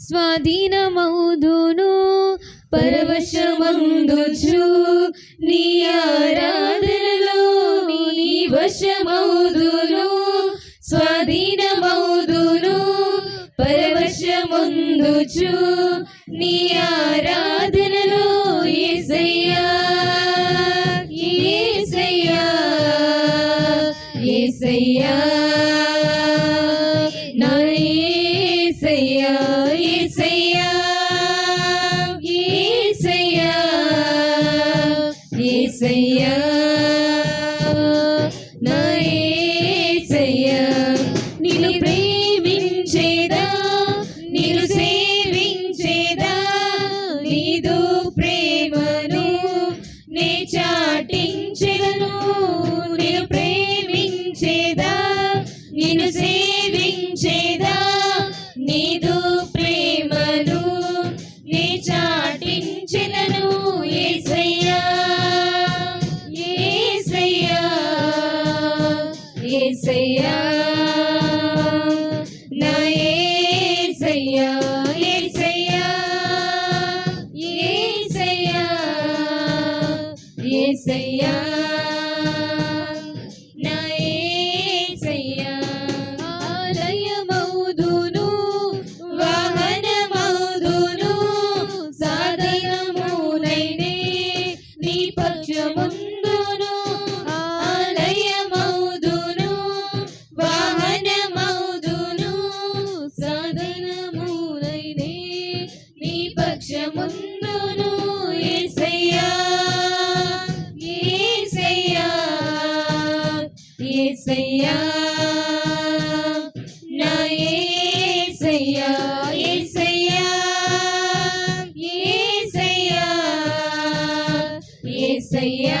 స్వాధీనమౌదును పరవశమౌదుచు. నీ ఆరాధనలో నీ వశమౌదును స్వాధీనమౌదును పరవశముందుచు. నీ ఆరాధనలో ఏసయ్యా ఏసయ్యా ఏసయ్యా. ఏసయ్యా నా ఏసయ్యా నిన్ను ప్రేమించేదా నిన్ను సేవించేదా? నీదు ప్రేమను నే చాటించెదను. నిన్ను ప్రేమ నిత్యముందును ఏసయ్యా ఏసయ్యా ఏసయ్యా. నా ఏసయ్యా ఏసయ్యా ఏసయ్యా ఏసయ్యా.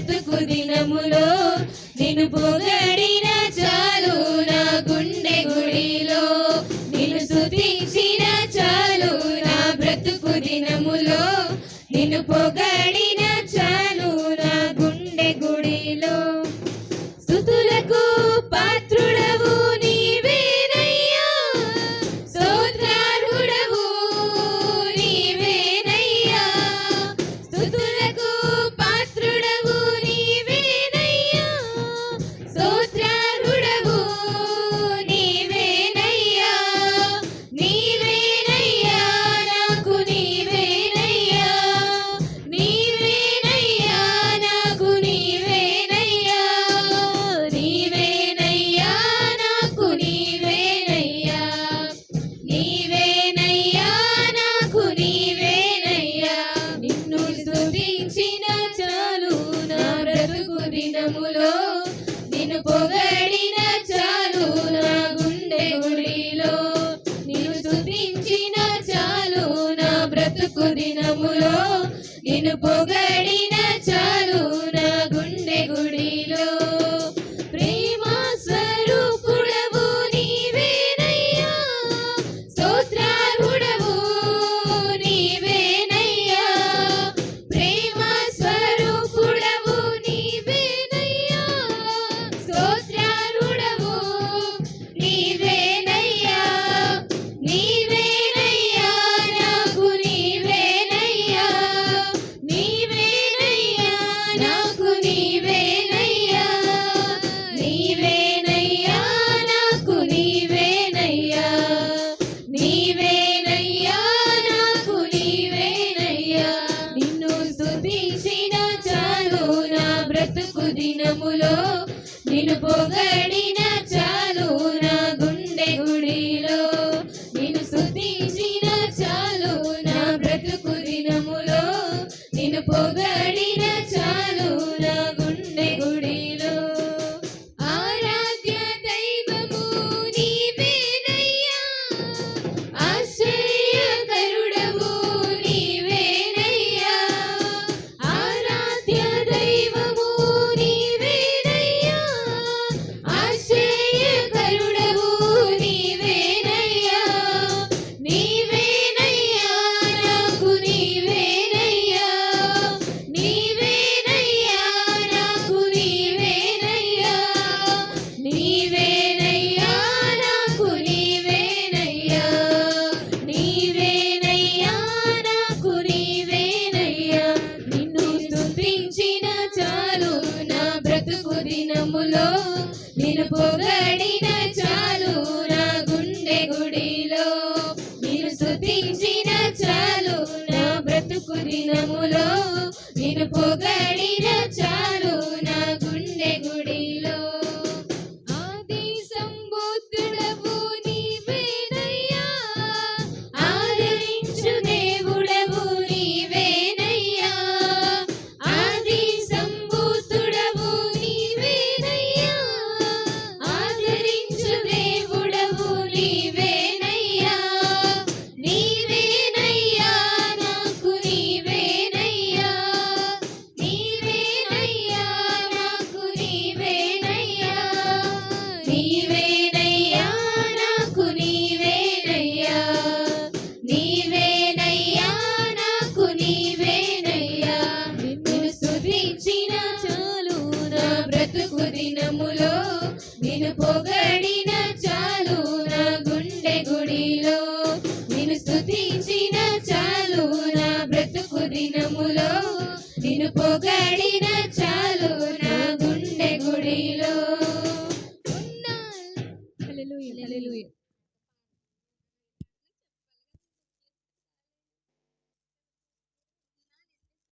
బ్రతుకు దినములో నిన్ను దినములో నిన్ను పొగడిన నిన్ను